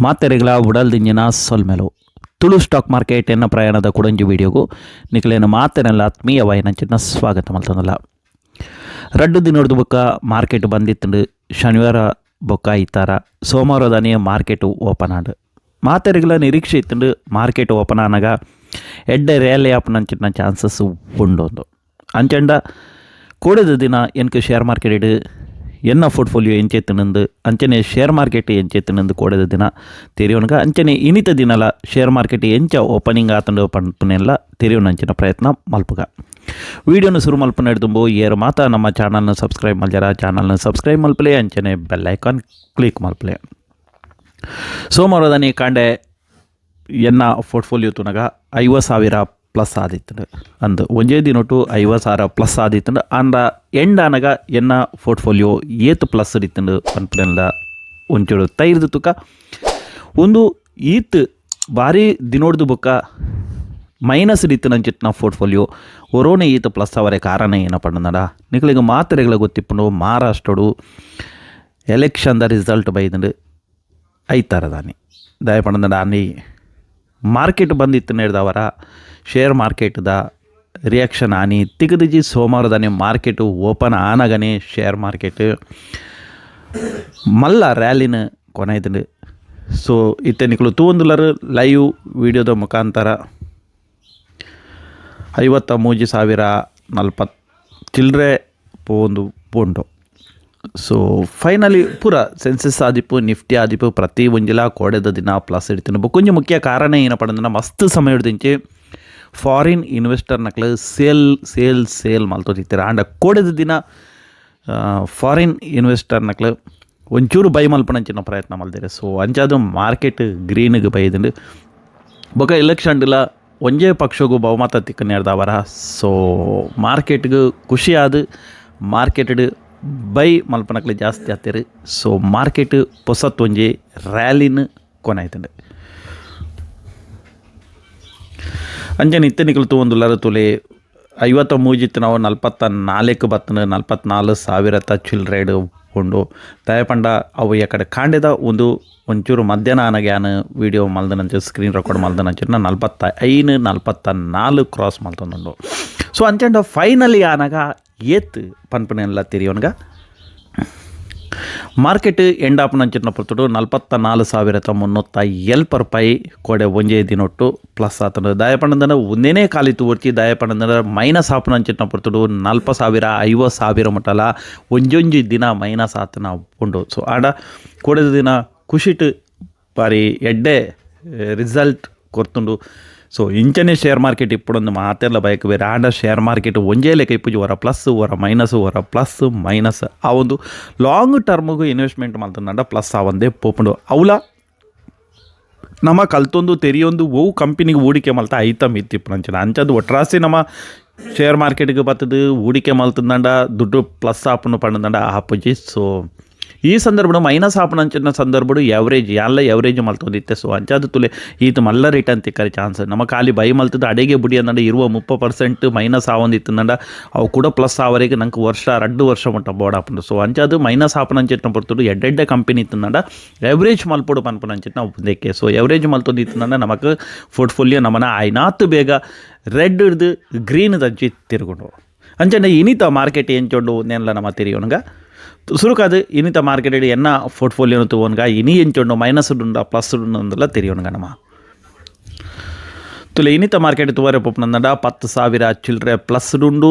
ಮಾತೆರೆಗಳ ಉಡಲ್ದಿಂಜಿನ ಸೊಲ್ಮೆಲು. Tulu stock market ಎನ್ನ ಪ್ರಯಾಣದ ಕುಡಂಜಿ ವಿಡಿಯೋಗು ನಿಖಲೇನ ಮಾತೆನೆಲ್ಲ ಆತ್ಮೀಯವಾಯಿನಂಚಿನ ಸ್ವಾಗತ ಮಲ್ತನಲ್ಲ. ರಡ್ಡು ದಿನದ ಬೊಕ್ಕ ಮಾರ್ಕೆಟ್ ಬಂದಿತ್ತು ಶನಿವಾರ ಬೊಕ್ಕ ಇತ್ತಾರ ಸೋಮವಾರದನೇ ಮಾರ್ಕೆಟ್ ಓಪನ್ ಆಡು ಮಾತೆರೆಗಳ ನಿರೀಕ್ಷೆ ಇತ್ತು ಮಾರ್ಕೆಟ್ ಓಪನ್ ಆನಾಗ ಎಡ್ಡೆ ರ್ಯಾಲಿ ಆಪನಂಚಿನ ಚಾನ್ಸಸ್ ಉಂಡೊಂದು. ಅಂಚಂಡ ಕೂಡದ ದಿನ ಎನ್ಕೆ ಶೇರ್ ಮಾರ್ಕೆಟ್ ಎನ್ನ ಪೋರ್ಟ್ಫೋಲಿಯೋ ಎಂಚೆತ್ತನಂದು ಅಂಚನೆ ಶೇರ್ ಮಾರ್ಕೆಟ್ ಎಂಚೆ ತಿನ್ನಂದು ಕೊಡದ ದಿನ ತೆರೆಯೋನಗ ಅಂಚನೆ ಇನಿತ ದಿನಲ ಶೇರ್ ಮಾರ್ಕೆಟ್ ಎಂಚ ಓಪನಿಂಗ್ ಆತಂಡ ಪಂಪನೆಲ್ಲ ತೆರೆಯೋನ ಅಂಚಿನ ಪ್ರಯತ್ನ ಮಲ್ಪುಗ. ವಿಡಿಯೋನ ಶುರು ಮಲ್ಪನ ಹಿಡಿದುಂಬು ಏರು ಮಾತ ನಮ್ಮ ಚಾನಲ್ನ ಸಬ್ಸ್ಕ್ರೈಬ್ ಮಲ್ಜರ, ಚಾನಲ್ನ ಸಬ್ಸ್ಕ್ರೈಬ್ ಮಲ್ಪಲೆ, ಅಂಚನೆ ಬೆಲ್ ಐಕಾನ್ ಕ್ಲಿಕ್ ಮಲ್ಪಲೆ. ಸೋಮವಾರದನಿ ಕಾಂಡೆ ಎನ್ನ ಪೋರ್ಟ್ಫೋಲಿಯೋ ತುನಗ ಐವತ್ತು ಸಾವಿರ ಪ್ಲಸ್ ಆದಿತ್ತು ಅಂದು ಒಂಜೇ ದಿನೊಟ್ಟು ಐವತ್ತು ಸಾವಿರ ಪ್ಲಸ್ ಆದಿತ್ತು ಅಂದ ಎಂಡ್ ಆನಗ ಎನ್ನ ಪೋರ್ಟ್ಫೋಲಿಯೋ ಏತು ಪ್ಲಸ್ ಇತ್ತು ಅನ್ಪಡೆಲ್ಲ ಒಂಚೂರು ತೈರ್ದು ತುಕ. ಒಂದು ಈತ್ ಭಾರಿ ದಿನೋಡ್ದು ಬೊಕ್ಕ ಮೈನಸ್ ಇತ್ತು ನಂಚಿಟ್ಟು ನಾವು ಪೋರ್ಟ್ಫೋಲಿಯೋ ಒರೋನೆ ಈತ ಪ್ಲಸ್ ಅವರೇ ಕಾರಣ ಏನಪ್ಪ ಅಂದಡ ನಿಕ್ಲಿಗೆ ಮಾತ್ರೆಗಳ ಗೊತ್ತಿಪ್ಪು ಮಹಾರಾಷ್ಟ್ರಡು ಎಲೆಕ್ಷನ್ದ ರಿಸಲ್ಟ್ ಬೈದಂಡು ಐತಾರ ದಾನಿ. ದಯಪಂಡ ದಾನಿ ಮಾರ್ಕೆಟ್ ಬಂದಿತ್ತು ನಡೆದವರ ಶೇರ್ ಮಾರ್ಕೆಟ್ದ ರಿಯಾಕ್ಷನ್ ಆನಿ ತಿಗದಿಜಿ ಸೋಮವಾರದಾನೆ ಮಾರ್ಕೆಟು ಓಪನ್ ಆನಗನೆ ಶೇರ್ ಮಾರ್ಕೆಟ್. ಮಲ್ಲ ರ್ಯಾಲಿನ ಕೊನೆಯ್ದು ಸೊ ಇತ್ತೆ ನಿಕ್ಲು ತೂವೊಂದುಲರ್ ಲೈವ್ ವಿಡಿಯೋದ ಮುಖಾಂತರ ಐವತ್ತ ಮೂಜಿ ಸಾವಿರ ನಲ್ವತ್ತು ಚಿಲ್ಲರೆ ಪೋಂದು ಪೋಂಡು ಸೊ ಫೈನಲಿ ಪೂರ ಸೆನ್ಸಸ್ ಆದಿಪ್ಪು ನಿಫ್ಟಿ ಆದಿಪ್ಪು ಪ್ರತಿ ಒಂಜಿಲ ಕೋಡೆದ ದಿನ ಪ್ಲಸ್ ಇಡ್ತೀನಿ ಬೊಕೊಂಜಿ ಮುಖ್ಯ ಕಾರಣ ಏನಪ್ಪ ಅಂದ್ರೆ ಮಸ್ತ್ ಸಮಯ ಹಿಡ್ದಿಂಚಿ ಫಾರಿನ್ ಇನ್ವೆಸ್ಟರ್ ನಕ್ಲು ಸೇಲ್ ಸೇಲ್ ಸೇಲ್ ಮಲ್ತೋತಿರ್ತೀರ ಆಂಡ ಕೋಡೆದ ದಿನ ಫಾರಿನ್ ಇನ್ವೆಸ್ಟರ್ ನಕ್ಲು ಒಂಚೂರು ಬೈ ಮಲ್ಪಣಂಚಿನ ಪ್ರಯತ್ನ ಮಲ್ದಿರಿ ಸೊ ಅಂಚಾದು ಮಾರ್ಕೆಟ್ ಗ್ರೀನ್ಗೆ ಬೈದಂಡು ಬೊಕ ಎಲೆಕ್ಷನ್ಲ ಒಂಜೇ ಪಕ್ಷಗೂ ಬಹುಮತ ತಿಕ್ಕನೆ ಹಿಡ್ದವರ ಸೊ ಮಾರ್ಕೆಟ್ಗೆ ಖುಷಿ ಆದ ಮಾರ್ಕೆಟ್ ಬೈ ಮಲ್ಪನಕ್ಲೆ ಜಾಸ್ತಿ ಆತೀರಿ. ಸೊ ಮಾರ್ಕೆಟ್ ಪೊಸತ್ ಒಂಜಿ ರ್ಯಾಲಿನ ಕೊನಾಯ್ತಂಡೆ ಅಂಜನ್ ಇತ್ತೆ ನಿಕಲ್ತು ಒಂದು ಲರ ತುಲೆ. ಐವತ್ತ ಮೂಜಿತ್ತು ನಾವು ನಲ್ಪತ್ತ ನಾಲ್ಕು ಬತ್ತನ ನಲ್ವತ್ನಾಲ್ಕು ಸಾವಿರತ್ತ ಚಿಲ್ರೆಡ್ ಉಂಡು. ದಯಪಂಡ ಅವು ಯಾಕಡೆ ಕಾಂಡಿದ ಒಂದು ಒಂಚೂರು ಮಧ್ಯಾಹ್ನ ಆನಗ್ಯಾನ ವೀಡಿಯೋ ಮಲ್ದನಂಚ ಸ್ಕ್ರೀನ್ ರೆಕಾರ್ಡ್ ಮಲ್ದನಂಚ ನಲ್ಪತ್ತ ಐನು ನಲ್ಪತ್ತ ನಾಲ್ಕು ಕ್ರಾಸ್ ಮಲ್ತೊಂದುಂಡು. ಸೊ ಅಂಚಂಡ ಫೈನಲಿ ಆನಾಗ ಏತ್ ಪನ್ಪನೆಲ್ಲ ತಿರಿಯೋನ್ಗ ಮಾರ್ಕೆಟ್ ಎಂಡ್ ಆಪ್ ನಂಚಿನ ಪುರ್ತುಡು ನಲ್ವತ್ತ ನಾಲ್ಕು ಸಾವಿರದ ಮುನ್ನೂತ್ತ ಎಲ್ಪ ರೂಪಾಯಿ ಕೊಡೆ ಒಂಜೇ ದಿನೊಟ್ಟು ಪ್ಲಸ್ ಆತನ ದಯಪಣಂದನ ಒಂದೇನೇ ಕಾಲಿತು ಒರ್ಚಿ ದಯಪಣಂದನ ಮೈನಸ್ ಆಪ್ ನಂಚಿನ ಪುರ್ತುಡು ನಲ್ಪ ಸಾವಿರ ಐವತ್ತು ಸಾವಿರ ಮುಟ್ಟಲ ಒಂಜೊಂಜಿ ದಿನ ಮೈನಸ್ ಆತನ ಉಂಡು. ಸೊ ಆಡ ಕೋಡೆದ ದಿನ ಖುಷಿಟ್ ಬಾರಿ ಎಡ್ಡೆ ರಿಸಲ್ಟ್ ಕೊರ್ತುಂಡು. ಸೊ ಇಂಚನೆ ಶೇರ್ ಮಾರ್ಕೆಟ್ ಇಪ್ಪಡೊಂದು ಮಾತೆಲ್ಲ ಬಯಕ ಬೇರೆ ಆಂಡ ಶೇರ್ ಮಾರ್ಕೆಟ್ ಒಂಜೇ ಲೆಕ್ಕ ಇಪ್ಪುಜಿ ಹೊರ ಪ್ಲಸ್ ಹೊರ ಮೈನಸ್ ಹೊರ ಪ್ಲಸ್ ಮೈನಸ್ ಆ ಒಂದು ಲಾಂಗ್ ಟರ್ಮ್ಗೂ ಇನ್ವೆಸ್ಟ್ಮೆಂಟ್ ಮಾಡ್ತಂಡ ಪ್ಲಸ್ ಆ ಒಂದೇ ಪೋಪುಂಡು. ಅವಲ ನಮ್ಮ ಕಲ್ತೊಂದು, ತೆರಿಯೊಂದು ಓವು ಕಂಪನಿಗೆ ಹೂಡಿಕೆ ಮಲ್ತ ಐತ ಇತ್ತಿಪ್ಪು ನಂಚಿನ. ಅಂಚದು ಒಟ್ರಾಸಿ ನಮ್ಮ ಶೇರ್ ಮಾರ್ಕೆಟ್ಗೆ ಬರ್ತದು ಹೂಡಿಕೆ ಮಲ್ತಂದಂಡ ದುಡ್ಡು ಪ್ಲಸ್ ಆಪನು ಪಂಡದಂಡ ಆಪುಜಿ ಸೊ ಈ ಸಂದರ್ಭ ಮೈನಸ್ ಆಪನಂಚಿನ ಸಂದರ್ಭ ಎವರೇಜ್ ಎಲ್ಲ ಎವರೇಜ್ ಮಲ್ತೊಂದಿತ್ತೆ ಸೊ ಅಂಚಾದ ತುಲೆ, ಈತ ಮಲ್ಲ ರಿಟರ್ನ್ ತಿಕ್ಕರಿ ಚಾನ್ಸ್ ನಮ್ಮ ಖಾಲಿ ಬೈ ಮಲ್ತದ ಅಡಿಗೆ ಬುಡಿ ಅಂದಂಡ ಇರುವ ಮುಪ್ಪ ಪರ್ಸೆಂಟ್ ಮೈನಸ್ ಆವೊಂದಿತ್ತಂಡ ಅವು ಕೂಡ ಪ್ಲಸ್ ಆವರೆಗೆ ನಂಗೆ ವರ್ಷ ಎರಡು ವರ್ಷ ಮಟ್ಟ ಬೋರ್ಡ್ ಆಪುಂಡು ಸೊ ಅಂಚಾದು ಮೈನಸ್ ಆಪನಂಚಿನ ಪಡ್ತುಡು ಎಡ್ಡೆಡ್ಡೆ ಕಂಪನಿ ಇತ್ತಂಡ ಎವರೇಜ್ ಮಲ್ಪೊಡು ಪನ್ಪನಂಚಿನ ಒಂದಕ್ಕೆ ಸೊ ಎವರೇಜ್ ಮಲ್ತೊಂದಿತ್ತಂಡ ನಮಗೆ ಪೋರ್ಟ್ಫೋಲಿಯೋ ನಮ್ಮನ್ನ ಐನಾತ್ ಬೇಗ ರೆಡ್ ಹಿಡ್ದು ಗ್ರೀನ್ ದಂಚಿ ತಿರ್ಗೊಂಡು. ಅಂಚನೆ ಇನಿತ ಮಾರ್ಕೆಟ್ ಎಂಚೊಂಡು ನೆಲ್ಲ ನಮ್ಮ ತಿರಿಯೋಣಗ ಸುರುಕಾದ ಇನಿತ ಮಾರ್ಕೆಟ್ ಎನ್ನ ಪೋರ್ಟ್ಫೋಲಿಯೋನು ತಗೊಂಡ್ಗ ಇನಿ ಎಂಚೊಂಡು ಮೈನಸ್ ಉಂಡ, ಪ್ಲಸ್ ಉಂಡಲ್ಲ ತಿರಿಯೋಣಗ ನಮ್ಮ ತುಲೆ ಇನಿತ ಮಾರ್ಕೆಟ್ ತುವರೆ ಪೊಪ್ಪನಂದ ಪತ್ತು ಸಾವಿರ ಚಿಲ್ಲರೆ ಪ್ಲಸ್ ಉಂಡು.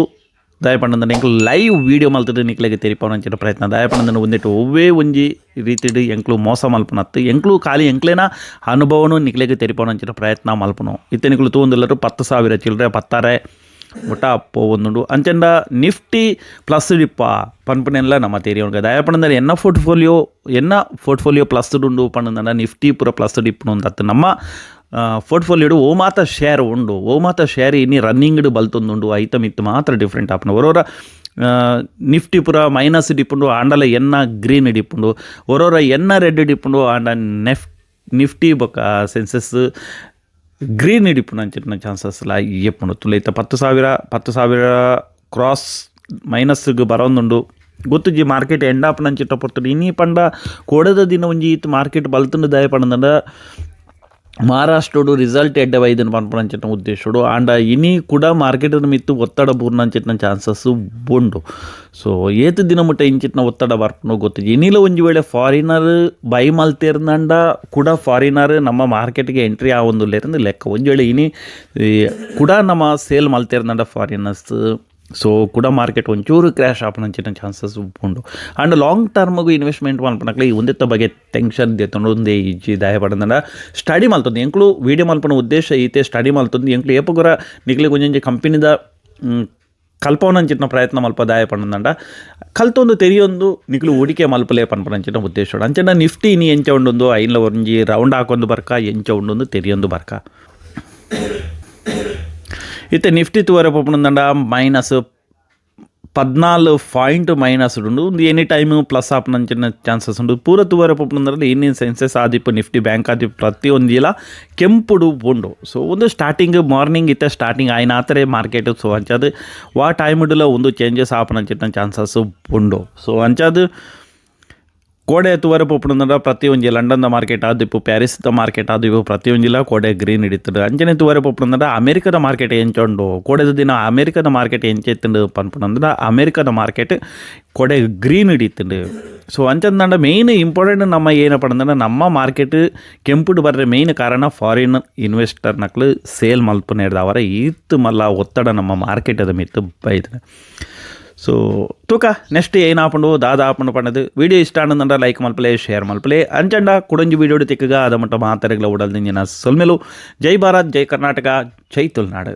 ದಯಪಂಡಂದ ಎಂಕ್ಲು ಲೈವ್ ವೀಡಿಯೋ ಮಲ್ತದ ನಿಕ್ಲೆಗೆ ತೆರಿಪವನಂಚಿನ ಪ್ರಯತ್ನ. ದಯಪಂಡಂದ ಒಂದಿಟ್ಟು ಒವ್ವೇ ಒಂಜಿ ರೀತಿಡ್ ಎಂಕ್ಲು ಮೋಸ ಮಲ್ಪನತ್ತು. ಎಂಕ್ಲು ಖಾಲಿ ಎಂಕ್ಲೇನ ಅನುಭವನು ನಿಕ್ಲೆಗೆ ತೆರಿಪವನಂಚಿನ ಪ್ರಯತ್ನ ಮಲ್ಪನು. ಇತ್ತೆ ನಿಕ್ಲು ತೂಂದಿಲ್ಲರು ಪತ್ತು ಸಾವಿರ ಚಿಲ್ಲರೆ ಪತ್ತಾರೆ ಒಟ್ಟ ಅಪ್ಪ ಒಂದುಂಡು ಅಂಚಂಡ ನಿಫ್ಟಿ ಪ್ಲಸ್ ಡಿಪ್ಪ ಪನ್ಪನೆಲ್ಲ ನಮ್ಮ ತೆರಿಯೋಣ ದಯಪಣಂದ್ರೆ ಎನ್ನ ಪೋರ್ಟ್ಫೋಲಿಯೋ ಎನ್ನ ಪೋರ್ಟ್ಫೋಲಿಯೋ ಪ್ಲಸ್ ಉಂಡು ಪಣ್ಣಂದ ನಿಫ್ಟಿ ಪೂರ ಪ್ಲಸ್ ಡಿಪ್ ಅಂತ ನಮ್ಮ ಪೋರ್ಟ್ಫೋಲಿಯೋಡು ಓ ಮಾತ ಶೇರ್ ಉಂಡು. ಓ ಮಾತ ಶೇರ್ ಇನ್ನಿ ರನ್ನಿಂಗ್ ಬಲ್ತೊಂದುಂಡು ಐತಮ್ ಇತ್ತು ಮಾತ್ರ ಡಿಫ್ರೆಂಟ್ ಆಪನ. ಒರೋರ ನಿಫ್ಟಿ ಪೂರ ಮೈನಸ್ ಡಿಪ್ಪುಂಡು ಆಂಡಲ ಎನ್ನ ಗ್ರೀನ್ ಡಿಪ್ಪುಂಡು ಒರೋರ ಎನ್ನ ರೆಡ್ ಡಿಪ್ಪುಂಡು ಆಂಡ ನೆಫ್ಟ್ ನಿಫ್ಟಿ ಬೊಕ್ಕ ಸೆನ್ಸಸ್ ಹಿಡಿಪುನ ಅಂಚಿನ ಚಾನ್ಸಸ್ ಎಲ್ಲ ಎಪ್ಪುಂಡು ತುಲೈತ ಪತ್ತು ಸಾವಿರ ಪತ್ತು ಸಾವಿರ ಕ್ರಾಸ್ ಮೈನಸ್ಗೆ ಬರೋಂದುಂಡು ಗೊತ್ತುಜಿ ಮಾರ್ಕೆಟ್ ಎಂಡ್ ಆಪುನಂಚಿಟ್ಟ ಪೊರ್ತುಡು ಇನಿ ಪಂಡ ಕೊಡದ ದಿನ ಒಂಜಿ ಈತ್ ಮಾರ್ಕೆಟ್ ಬಲ್ತುಂಡು ದಾಯ ಪಂಡಂಡ ಮಹಾರಾಷ್ಟ್ರಡು ರಿಸಲ್ಟ್ ಎಡ್ಡೆ ವೈದನ್ ಪನ್ಪುನಂಚಿನ ಉದ್ದೇಶಡು ಆಂಡ ಇನಿ ಕೂಡ ಮಾರ್ಕೆಟ್ ಮಿತ್ತು ಒತ್ತಡ ಬೂರ್ನಂಚಿನ ಚಾನ್ಸಸ್ ಉಂಡು ಸೊ ಏತು ದಿನ ಮುಟ್ಟ ಒತ್ತಡ ಬರ್ಪುನು ಗೊತ್ತು ಇನಿಲ ಒಂಜಿ ವೇಳೆ ಫಾರಿನರ್ ಬೈ ಮಲ್ತೇರ್ನಂಡ ಕೂಡ ಫಾರಿನರ್ ನಮ್ಮ ಮಾರ್ಕೆಟ್ಗೆ ಎಂಟ್ರಿ ಆವೊಂದುಲ್ಲೇರಿಂದ ಲೆಕ್ಕ. ಒಂಜಿ ವೇಳೆ ಇನಿ ಕೂಡ ನಮ್ಮ ಸೇಲ್ ಮಲ್ತೇರ್ನಂಡ ಫಾರಿನರ್ಸ್ ಸೊ ಕೂಡ ಮಾರ್ಕೆಟ್ ಒಂಚೂರು ಕ್ರ್ಯಾಶ್ ಆಪನಂಚಿನ ಚಾನ್ಸಸ್ ಉಂಡು ಆ್ಯಂಡ್ ಲಾಂಗ್ ಟರ್ಮ್ಗೂ ಇನ್ವೆಸ್ಟ್ಮೆಂಟ್ ಮಲ್ಪನಕ್ಲೆ ಈ ಒಂದಿತ್ತ ಬಗ್ಗೆ ಟೆನ್ಷನ್ ದೆತ್ತೊಂಡು ಒಂದೇ ಇಜ್ಜಿ ದಾಯ ಪಡಂದ ಸ್ಟಡಿ ಮಲ್ತೊಂದು ಎಂಕ್ಲು ವೀಡಿಯೋ ಮಲ್ಪನ ಉದ್ದೇಶ ಐತೆ ಸ್ಟಡಿ ಮಲ್ತೊಂದು ಎಂಕ್ಲು ಏಪಗೊರ ನಿಕ್ಲೆ ಒಂಜೊಂಜಿ ಕಂಪನಿದ ಕಲ್ಪವನಂಚಿನ ಪ್ರಯತ್ನ ಮಲ್ಪ ದಾಯ ಪಂಡಂಡ ಕಲ್ತೊಂದು ತೆರಿಯೊಂದು ನಿಕ್ಲು ಹೂಡಿಕೆ ಮಲ್ಪಲೇ ಪನ್ಪನಂಚಿನ ಉದ್ದೇಶ ಅಂಚನ ನಿಫ್ಟಿ ಇನಿ ಎಂಚ ಉಂಡೊಂದು ಐನ್ಲ ಒಂಜಿ ರೌಂಡ್ ಹಾಕೊಂದು ಬರ್ಕ ಎಂಚ ಉಂಡೊಂದು ತೆರಿಯೊಂದು ಬರ್ಕ ಇತ್ತೆ ನಿಫ್ಟಿ ತೂವರೆ ಪೊಪ್ಪುಂದಂಡ ಮೈನಸ್ ಪದ್ನಾಲು ಪಾಯಿಂಟ್ ಮೈನಸ್ ಉಂಡು ಒಂದು ಎನಿ ಟೈಮ್ ಪ್ಲಸ್ ಆಪನಂಚಿನ ಚಾನ್ಸಸ್ ಉಂಡು ಪೂರ ತೂವರೆ ಪೊಪ್ಪುಂದ್ರೆ ಇನ್ನಿನ ಸೆನ್ಸಸ್ ಆದಿಪ್ಪು ನಿಫ್ಟಿ ಬ್ಯಾಂಕ್ ಆದಿಪ್ಪು ಪ್ರತಿಯೊಂದು ಇಲ್ಲ ಕೆಂಪುಡು ಉಂಡು ಸೊ ಒಂದು ಸ್ಟಾರ್ಟಿಂಗ್ ಮಾರ್ನಿಂಗ್ ಇತ್ತೆ ಸ್ಟಾರ್ಟಿಂಗ್ ಆಯ್ನ ಆತರೆ ಮಾರ್ಕೆಟ್ ಸೊ ಅಂಚದು ವಾ ಟೈಮ್ ಇಡಲ ಒಂದು ಚೇಂಜಸ್ ಆಪನಂಚಿನ ಚಾನ್ಸಸ್ ಉಂಡು ಸೊ ಅಂಚದು ಕೋಡೆ ತುವರೆ ಪೊಪ್ಪುಂದ್ರ ಪ್ರತಿಯೊಂದು ಲಂಡನ್ದ ಮಾರ್ಕೆಟ್ ಆದಿಪ್ಪು ಪ್ಯಾರಿಸ್ದ ಮಾರ್ಕೆಟ್ ಆದಿಪ್ಪು ಪ್ರತಿಯೊಂದಿಲ್ಲ ಕೋಡೆ ಗ್ರೀನ್ ಹಿಡಿತದೆ ಅಂಚನೆ ತುವರೆ ಪೊಪ್ಪುಂದ್ರ ಅಮೆರಿಕದ ಮಾರ್ಕೆಟ್ ಎಂಚೊಂಡು ಕೋಡೆದ ದಿನ ಅಮೆರಿಕದ ಮಾರ್ಕೆಟ್ ಎಂಚೆತ್ತಂಡು ಪನ್ಪುಂದ್ರ ಅಮೆರಿಕದ ಮಾರ್ಕೆಟ್ ಕೊಡೆ ಗ್ರೀನ್ ಹಿಡಿತಂಡು ಸೊ ಅಂಚಂದಂಡ ಮೇಯ್ನ್ ಇಂಪಾರ್ಟೆಂಟ್ ನಮ್ಮ ಏನಪ್ಪ ಅಂದ್ರೆ ನಮ್ಮ ಮಾರ್ಕೆಟ್ ಕೆಂಪುಡು ಬರ್ರೆ ಮೇಯ್ನ್ ಕಾರಣ ಫಾರಿನ್ ಇನ್ವೆಸ್ಟರ್ ನಕ್ಲು ಸೇಲ್ ಮಲ್ಪು ಅವರ ಈತ್ ಮಲ್ಲ ಒತ್ತಡ ನಮ್ಮ ಮಾರ್ಕೆಟದ ಮಿತ್ತು ಬೈದ್ರೆ ಸೊ ತೂಕ ನೆಕ್ಸ್ಟ್ ಏನು ಆಪಂಡು ದಾದ ಆಪಂಡು ಪಂಡದು ವಿಡಿಯೋ ಇಷ್ಟ ಆನಂದಂಡ ಲೈಕ್ ಮಲ್ಪಲೆ ಶೇರ್ ಮಲ್ಪಲೆ ಅಂಚಂಡ ಕುಡಂಜಿ ವಿಡಿಯೋ ತಿಕ್ಕಗ ಅದ ಮಟ್ಟ ಮಾತಾರೆಗಳ ಉಡಲ್ದಿಂಜಿನ ಸೊಲ್ಮೆಲು ಜೈ ಭಾರತ್ ಜೈ ಕರ್ನಾಟಕ ಜೈ ತುಳುನಾಡು